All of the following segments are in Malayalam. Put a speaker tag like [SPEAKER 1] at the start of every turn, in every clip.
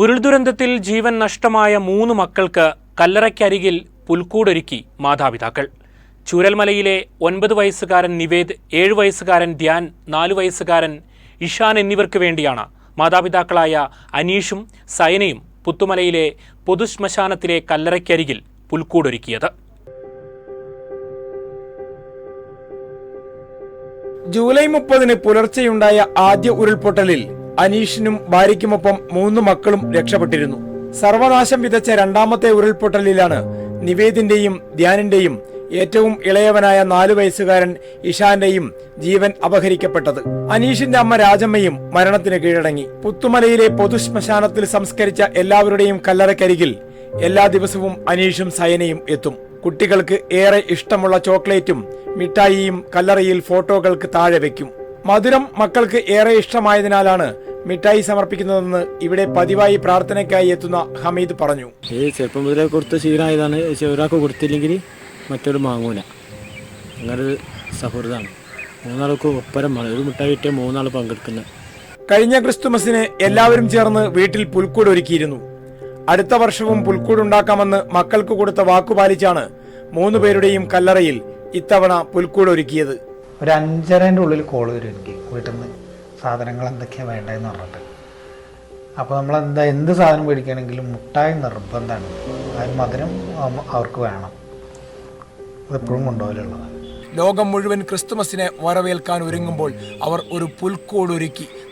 [SPEAKER 1] ഉരുൾദുരന്തത്തിൽ ജീവൻ നഷ്ടമായ മൂന്ന് മക്കൾക്ക് കല്ലറയ്ക്കരികിൽ പുൽക്കൂടൊരുക്കി മാതാപിതാക്കൾ. ചൂരൽമലയിലെ ഒൻപത് വയസ്സുകാരൻ നിവേദ് ഏഴ് വയസ്സുകാരൻ ധ്യാൻ നാലു വയസ്സുകാരൻ ഇഷാൻ എന്നിവർക്ക് വേണ്ടിയാണ് മാതാപിതാക്കളായ അനീഷും സൈനയും പുത്തുമലയിലെ പൊതുശ്മശാനത്തിലെ കല്ലറയ്ക്കരികിൽ പുൽക്കൂടൊരുക്കിയത്.
[SPEAKER 2] ജൂലൈ മുപ്പതിന് പുലർച്ചെയുണ്ടായ ആദ്യ ഉരുൾപൊട്ടലിൽ അനീഷിനും ഭാര്യയ്ക്കുമൊപ്പം മൂന്ന് മക്കളും രക്ഷപ്പെട്ടിരുന്നു. സർവനാശം വിതച്ച രണ്ടാമത്തെ ഉരുൾപൊട്ടലിലാണ് നിവേദിന്റെയും ധ്യാനിന്റെയും ഏറ്റവും ഇളയവനായ നാലു വയസ്സുകാരൻ ഇഷാന്റെയും ജീവൻ അപഹരിക്കപ്പെട്ടത്. അനീഷിന്റെ അമ്മ രാജമ്മയും മരണത്തിന് കീഴടങ്ങി. പുത്തുമലയിലെ പൊതുശ്മശാനത്തിൽ സംസ്കരിച്ച എല്ലാവരുടെയും കല്ലറക്കരികിൽ എല്ലാ ദിവസവും അനീഷും സയനയും എത്തും. കുട്ടികൾക്ക് ഏറെ ഇഷ്ടമുള്ള ചോക്ലേറ്റും മിഠായിയും കല്ലറയിൽ ഫോട്ടോകൾക്ക് താഴെ വെക്കും. മധുരം മക്കൾക്ക് ഏറെ ഇഷ്ടമായതിനാലാണ് മിഠായി സമർപ്പിക്കുന്നതെന്ന് ഇവിടെ പതിവായി പ്രാർത്ഥനയ്ക്കായി എത്തുന്ന ഹമീദ് പറഞ്ഞു.
[SPEAKER 3] ഈ ചെറുപ്പം മുതലേ കൊടുത്ത ശീലമായതാണ് ഒരാൾക്ക് കൊടുത്തില്ലെങ്കിൽ മറ്റൊരു മാങ്ങൂല. അങ്ങനെ ഒരു സൗഹൃദമാണ്. മൂന്നാൾക്ക് ഒപ്പരമാണ്. ഒരു മിഠായി കിട്ടിയ മൂന്നാൾ പങ്കെടുക്കുന്നത്.
[SPEAKER 2] കഴിഞ്ഞ ക്രിസ്തുമസിന് എല്ലാവരും ചേർന്ന് വീട്ടിൽ പുൽക്കൂട് ഒരുക്കിയിരുന്നു. അടുത്ത വർഷവും പുൽക്കൂട് ഉണ്ടാക്കാമെന്ന് മക്കൾക്ക് കൊടുത്ത വാക്കുപാലിച്ചാണ് മൂന്ന് പേരുടെയും കല്ലറയിൽ ഇത്തവണ പുൽക്കൂട് ഒരുക്കിയത്.
[SPEAKER 4] ഒരു അഞ്ചരേന്റെ ഉള്ളിൽ കോൾ വരും എനിക്ക് വീട്ടിൽ നിന്ന് സാധനങ്ങൾ എന്തൊക്കെയാണ് വേണ്ടതെന്ന് പറഞ്ഞിട്ട്. അപ്പോൾ നമ്മൾ എന്താ എന്ത് സാധനം മേടിക്കുകയാണെങ്കിലും മുട്ടായി നിർബന്ധമാണ്. അതിന് മധുരം അവർക്ക് വേണം. അതെപ്പോഴും കൊണ്ടുപോകലുള്ളതാണ്
[SPEAKER 2] ലോകം മുഴുവൻ ക്രിസ്തുമസിനെ വരവേൽക്കാൻ ഒരുങ്ങുമ്പോൾ അവർ ഒരു പുൽക്കൂട്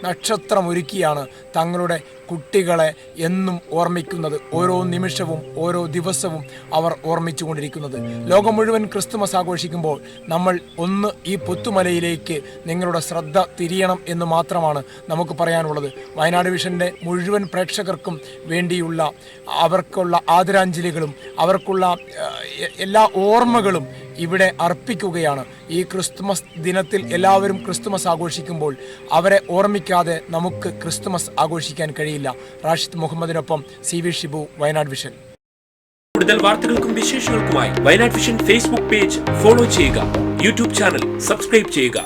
[SPEAKER 2] ഒരുക്കി നക്ഷത്രം ഒരുക്കിയാണ് തങ്ങളുടെ കുട്ടികളെ എന്നും ഓർമ്മിക്കുന്നത്. ഓരോ നിമിഷവും ഓരോ ദിവസവും അവർ ഓർമ്മിച്ചുകൊണ്ടിരിക്കുന്നത്. ലോകം മുഴുവൻ ക്രിസ്തുമസ് ആഘോഷിക്കുമ്പോൾ നമ്മൾ ഒന്ന് ഈ പുത്തുമലയിലേക്ക് നിങ്ങളുടെ ശ്രദ്ധ തിരിയണം എന്ന് മാത്രമാണ് നമുക്ക് പറയാനുള്ളത്. വയനാട് വിഷന്റെ മുഴുവൻ പ്രേക്ഷകർക്കും വേണ്ടിയുള്ള അവർക്കുള്ള ആദരാഞ്ജലികളും അവർക്കുള്ള എല്ലാ ഓർമ്മകളും ഇവിടെ അർപ്പിക്കുകയാണ്. ഈ ക്രിസ്തുമസ് ദിനത്തിൽ എല്ലാവരും ക്രിസ്തുമസ് ആഘോഷിക്കുമ്പോൾ അവരെ ഓർമ്മിക്കാതെ നമുക്ക് ക്രിസ്തുമസ് ആഘോഷിക്കാൻ കഴിയില്ല. Rashid മുഹമ്മദിനൊപ്പം C V Shibu Wayanad vision.
[SPEAKER 1] കൂടുതൽ വാർത്തകൾക്കും വിശേഷങ്ങൾക്കുമായി Wayanad vision Facebook page follow ചെയ്യുക. യൂട്യൂബ് ചാനൽ സബ്സ്ക്രൈബ് ചെയ്യുക.